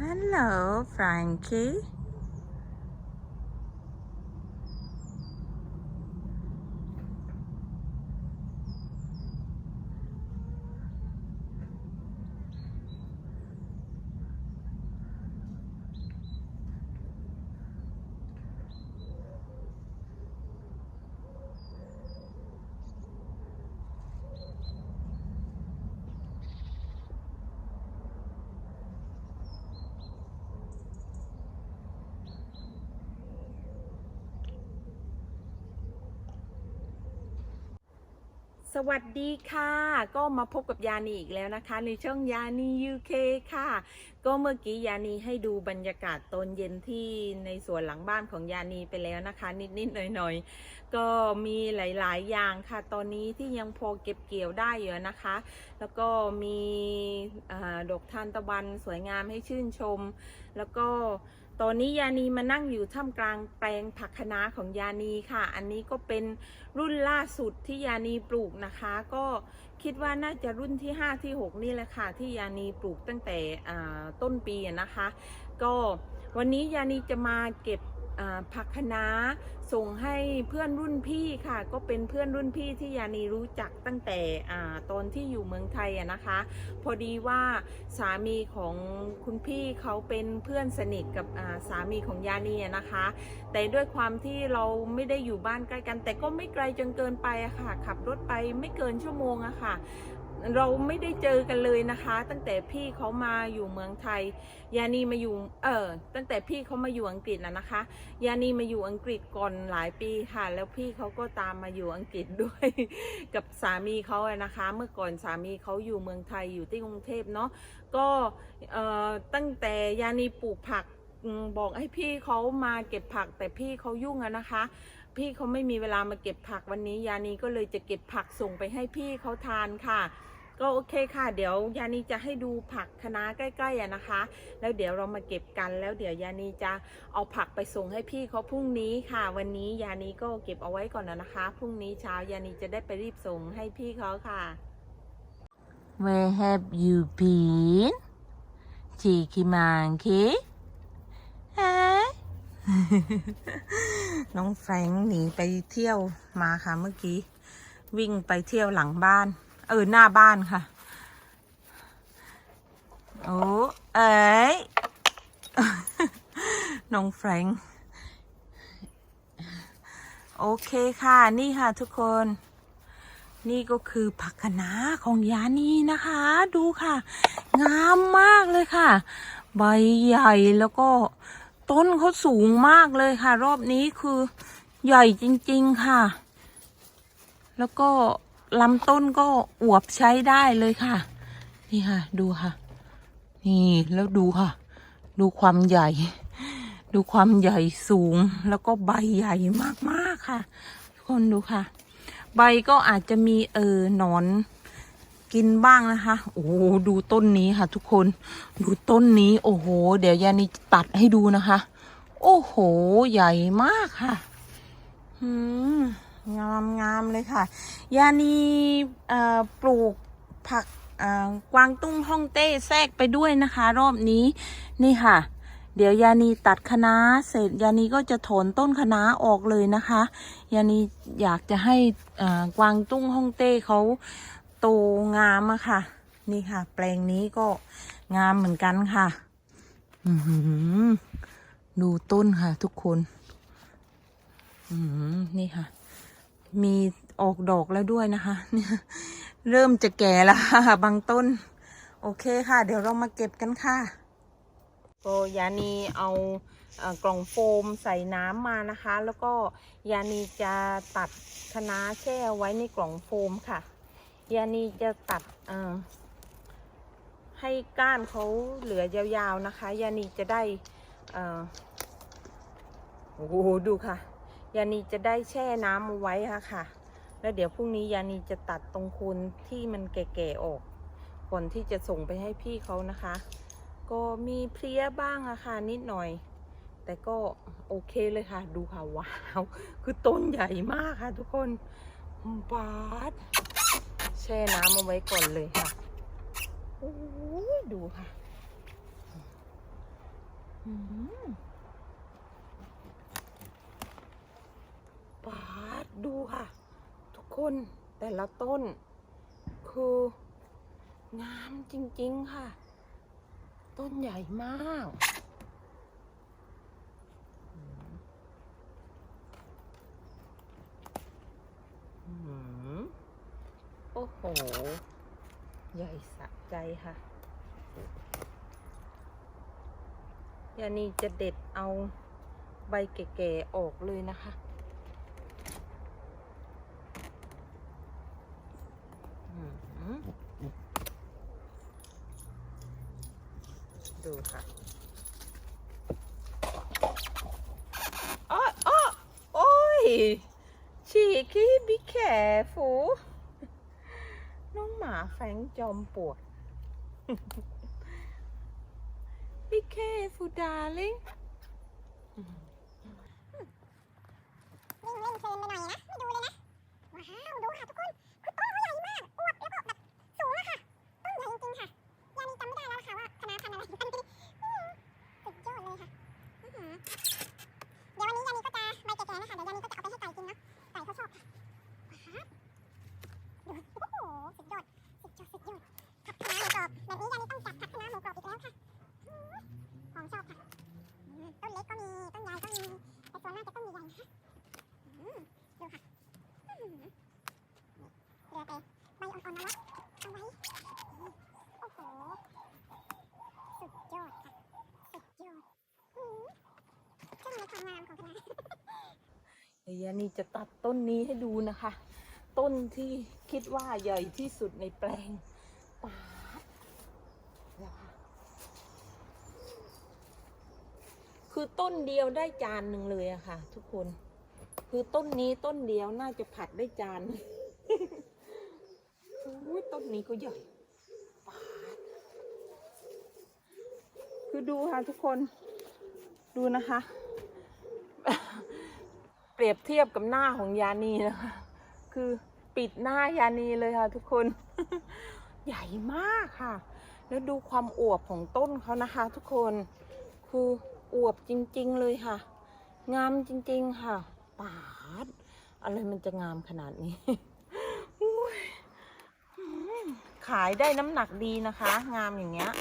Hello, Frankie. สวัสดีค่ะ ก็มาพบกับยานีอีกแล้วนะคะ ในช่องยานี UK ค่ะ ก็เมื่อกี้ยานีให้ดูบรรยากาศตอนเย็นที่ในสวนหลังบ้านของยานีไปแล้วนะคะ นิดๆหน่อยๆ ก็มีหลายๆ อย่างค่ะ ตอนนี้ที่ยังพอเก็บเกี่ยวได้อยู่นะคะ แล้วก็มีอดอกทานตะวันสวยงามให้ชื่นชม แล้วก็ ตอนนี้ยานีมานั่งอยู่ท่ามกลางแปลงผักคะน้าของยานีค่ะ อันนี้ก็เป็นรุ่นล่าสุดที่ยานีปลูกนะคะ ก็คิดว่าน่าจะรุ่นที่ 5 ที่ 6 นี่แหละค่ะ ที่ยานีปลูกตั้งแต่ต้นปีนะคะ ก็วันนี้ยานีจะมาเก็บ ผักคะน้าส่งให้เพื่อนรุ่นพี่ค่ะ ก็เป็นเพื่อนรุ่นพี่ที่ยานีรู้จักตั้งแต่ตอนที่อยู่เมืองไทยนะคะ พอดีว่าสามีของคุณพี่เขาเป็นเพื่อนสนิทกับสามีของยานีนะคะ แต่ด้วยความที่เราไม่ได้อยู่บ้านใกล้กัน แต่ก็ไม่ไกลจนเกินไปค่ะ ขับรถไปไม่เกินชั่วโมงอะค่ะ เราไม่ได้เจอกันเลยนะคะ ตั้งแต่พี่เขามาอยู่เมืองไทย ยานีมาอยู่เออตั้งแต่พี่เขามาอยู่อังกฤษนะนะคะ ยานีมาอยู่อังกฤษก่อนหลายปีค่ะ แล้วพี่เขาก็ตามมาอยู่อังกฤษด้วย กับสามีเขาอะนะคะ เมื่อก่อนสามีเขาอยู่เมืองไทยอยู่ที่กรุงเทพเนาะก็เอ่อตั้งแต่ยานีปลูกผักบอกให้พี่เขามาเก็บผักแต่พี่เขายุ่งอะนะคะ พี่เขาไม่มีเวลามาเก็บผักวันนี้ยานีก็เลยจะเก็บผักส่งไปให้พี่เขาทานค่ะ ก็โอเคค่ะ เดี๋ยวยานีจะให้ดูผักคะน้าใกล้ๆอะนะคะ แล้วเดี๋ยวเรามาเก็บกันแล้วเดี๋ยวยานีจะเอาผักไปส่งให้พี่เขาพรุ่งนี้ค่ะ วันนี้ยานีก็เก็บเอาไว้ก่อนนะนะคะพรุ่งนี้เช้ายานีจะได้ไปรีบส่งให้พี่เขาค่ะ Where have you been Cheeky monkey ฮะน้องแฟรงหนีไปเที่ยวมาค่ะเมื่อกี้ วิ่งไปเที่ยวหลังบ้าน เออหน้าบ้านค่ะโอ้เอ๋ยน้องแฟรงค์โอเคค่ะ นี่ค่ะทุกคน นี่ก็คือผักคะน้าของยานีนะคะ ดูค่ะ งามมากเลยค่ะ ใบใหญ่แล้วก็ต้นเขาสูงมากเลยค่ะ รอบนี้คือใหญ่จริง ๆ ค่ะ แล้วก็ ลำต้นก็อวบใช้ได้เลยค่ะ นี่ค่ะ ดูค่ะ นี่แล้วดูค่ะ ดูความใหญ่ ดูความใหญ่สูงแล้วก็ใบใหญ่มากๆค่ะ ทุกคนดูค่ะ ใบก็อาจจะมีเออหนอนกินบ้างนะคะ โอ้ดูต้นนี้ค่ะ ทุกคน ดูต้นนี้ โอ้โห เดี๋ยวยานีตัดให้ดูนะคะ โอ้โห ใหญ่มากค่ะ อืม งามงามเลยค่ะ ยานีปลูกผักกวางตุ้งฮ่องเต้แทรกไปด้วยนะคะ รอบนี้นี่ค่ะ เดี๋ยวยานีตัดคณะเสร็จยานีก็จะถอนต้นคณะออกเลยนะคะ ยานีอยากจะให้กวางตุ้งฮ่องเต้เขาโตงามอะค่ะ นี่ค่ะ แปลงนี้ก็งามเหมือนกันค่ะอือหือดูต้นค่ะทุกคน อืมนี่ค่ะ มีออกดอกแล้วด้วยนะคะเนี่ยเริ่มจะแก่แล้วค่ะบางต้น โอเคค่ะ เดี๋ยวเรามาเก็บกันค่ะก็ยานีเอากล่องโฟมใส่น้ำมานะคะ แล้วก็ยานีจะตัดคะน้าแช่ไว้ในกล่องโฟมค่ะ ยานีจะตัดให้ก้านเขาเหลือยาวๆนะคะ ยานีจะได้อโอ้โหดูค่ะ ยานีจะได้แช่น้ำเอาไว้ค่ะค่ะ แล้วเดี๋ยวพรุ่งนี้ยานีจะตัดตรงโคนที่มันแก่ๆออกก่อนที่จะส่งไปให้พี่เขานะคะ ก็มีเพลี้ยบ้างอะค่ะนิดหน่อย แต่ก็โอเคเลยค่ะ ดูค่ะว้าว คือต้นใหญ่มากค่ะทุกคนบาดแช่น้ำเอาไว้ก่อนเลยค่ะโอ้ยดูค่ะ อืม ปาดดูค่ะ ทุกคนแต่ละต้น คืองามจริงๆค่ะ ต้นใหญ่มากอืมโอ้โห ใหญ่สะใจค่ะยานีจะเด็ดเอาใบแก่ๆออกเลยนะคะอืม ดูค่ะอ้ออ้โอ้ยฉีกี้ be careful น้องหมาแฟงจอมปวด Be careful darling วิ่งเล่นเพลินไปหน่อยนะ ไม่ดูเลยนะ ว้าว ดูค่ะทุกคน คือต้นเขาใหญ่มาก อวบแล้วก็แบบสูงอะค่ะ ต้นใหญ่จริงๆค่ะ ยานีจำไม่ได้แล้วล่ะค่ะว่าคณะพันธุ์อะไรพันธุ์นี้อืมสุดยอดเลยค่ะอื้อหือเดี๋ยววันนี้ยานีก็จะใบแก่ๆนะคะ เดี๋ยวยานีก็จะเอาไปให้ไก่กินเนาะ ไก่เขาชอบค่ะว้าวดูโอ้โห สุดยอด สุดยอด สุดยอด ผัดคะน้าหมูกรอบ แบบนี้ยานีต้องจัดผัดคะน้าหมูกรอบอีกแล้วค่ะอื้อของชอบค่ะอืมต้นเล็กก็มี ต้นใหญ่ก็มี แต่ส่วนมากจะต้นใหญ่ๆนะคะ อืมดูค่ะอื้อหือเหลือแต่ใบอ่อนๆนะวะเอาไว้โอ้โห สุดยอดค่ะ สุดยอดอืมช่างใน ความงามของคณะเดี๋ยวนี่จะตัดต้นนี้ให้ดูนะคะ ต้นที่คิดว่าใหญ่ที่สุดในแปลงปาดเดี๋ยวค่ะคือต้นเดียวได้จานหนึ่งเลยอะค่ะ ทุกคน คือต้นนี้ต้นเดียวน่าจะผัดได้จานอุ้ยต้นนี้ก็ใหญ่คือดูค่ะทุกคน ดูนะคะ เปรียบเทียบกับหน้าของยานีนะคะ คือปิดหน้ายานีเลยค่ะทุกคน ใหญ่มากค่ะ แล้วดูความอวบของต้นเขานะคะ ทุกคนคืออวบจริง ๆ เลยค่ะ งามจริง ๆ ค่ะปาด อะไรมันจะงามขนาดนี้ ขายได้น้ำหนักดีนะคะ งามอย่างเงี้ย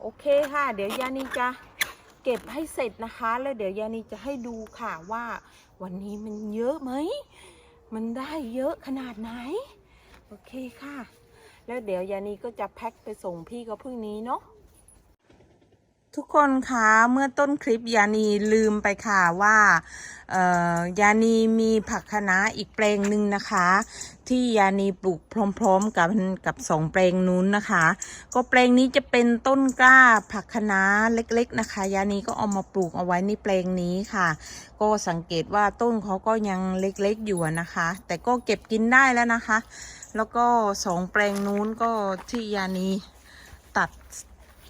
โอเคค่ะ เดี๋ยวยานีจะ เก็บให้เสร็จนะคะ แล้วเดี๋ยวยานีจะให้ดูค่ะว่า วันนี้มันเยอะไหม มันได้เยอะขนาดไหน โอเคค่ะ แล้วเดี๋ยวยานีก็จะแพ็คไปส่งพี่ก็พรุ่งนี้เนาะ ทุกคนคะเมื่อต้นคลิปยานีลืมไปค่ะว่าเอ่อยานีมีผักคะน้าอีกแปลงหนึ่งนะคะ ที่ยานีปลูกพร้อมๆกับกับสองแปลงนู้นนะคะ ก็แปลงนี้จะเป็นต้นกล้าผักคะน้าเล็ก ๆนะคะ ยานีก็เอามาปลูกเอาไว้ในแปลงนี้ค่ะ ก็สังเกตว่าต้นเขาก็ยังเล็กๆอยู่นะคะ แต่ก็เก็บกินได้แล้วนะคะ แล้วก็สองแปลงนู้นก็ที่ยานีตัด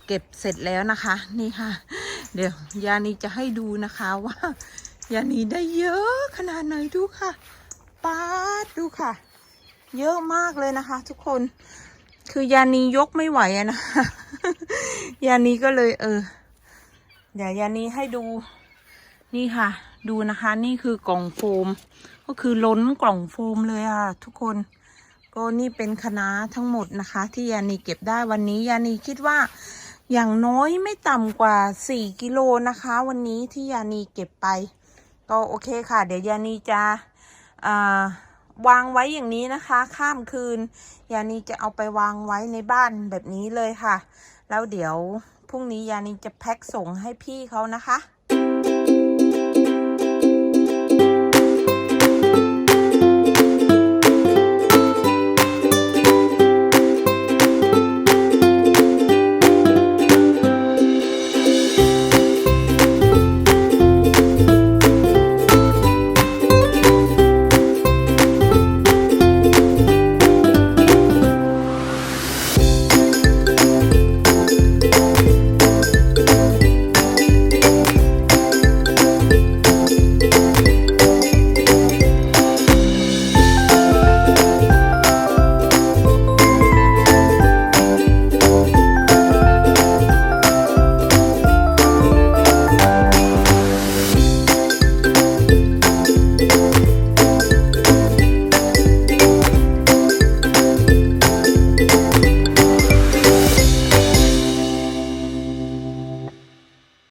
เก็บเสร็จแล้วนะคะ นี่ค่ะ เดี๋ยวยานีจะให้ดูนะคะว่ายานีได้เยอะขนาดไหนดูค่ะป๊าดดูค่ะ เยอะมากเลยนะคะ ทุกคน คือยานียกไม่ไหวอะนะยานีก็เลยเออ เดี๋ยวยานีให้ดู นี่ค่ะ ดูนะคะ นี่คือกล่องโฟม ก็คือล้นกล่องโฟมเลยอะ ทุกคนก็นี่เป็นคณะทั้งหมดนะคะ ที่ยานีเก็บได้วันนี้ยานีคิดว่า อย่างน้อยไม่ต่ำกว่า 4 กิโลนะคะ วันนี้ที่ยานีเก็บไป ก็โอเคค่ะ เดี๋ยวยานีจะวางไว้อย่างนี้นะคะ ข้ามคืน ยานีจะเอาไปวางไว้ในบ้านแบบนี้เลยค่ะ แล้วเดี๋ยวพรุ่งนี้ยานีจะแพ็คส่งให้พี่เขานะคะ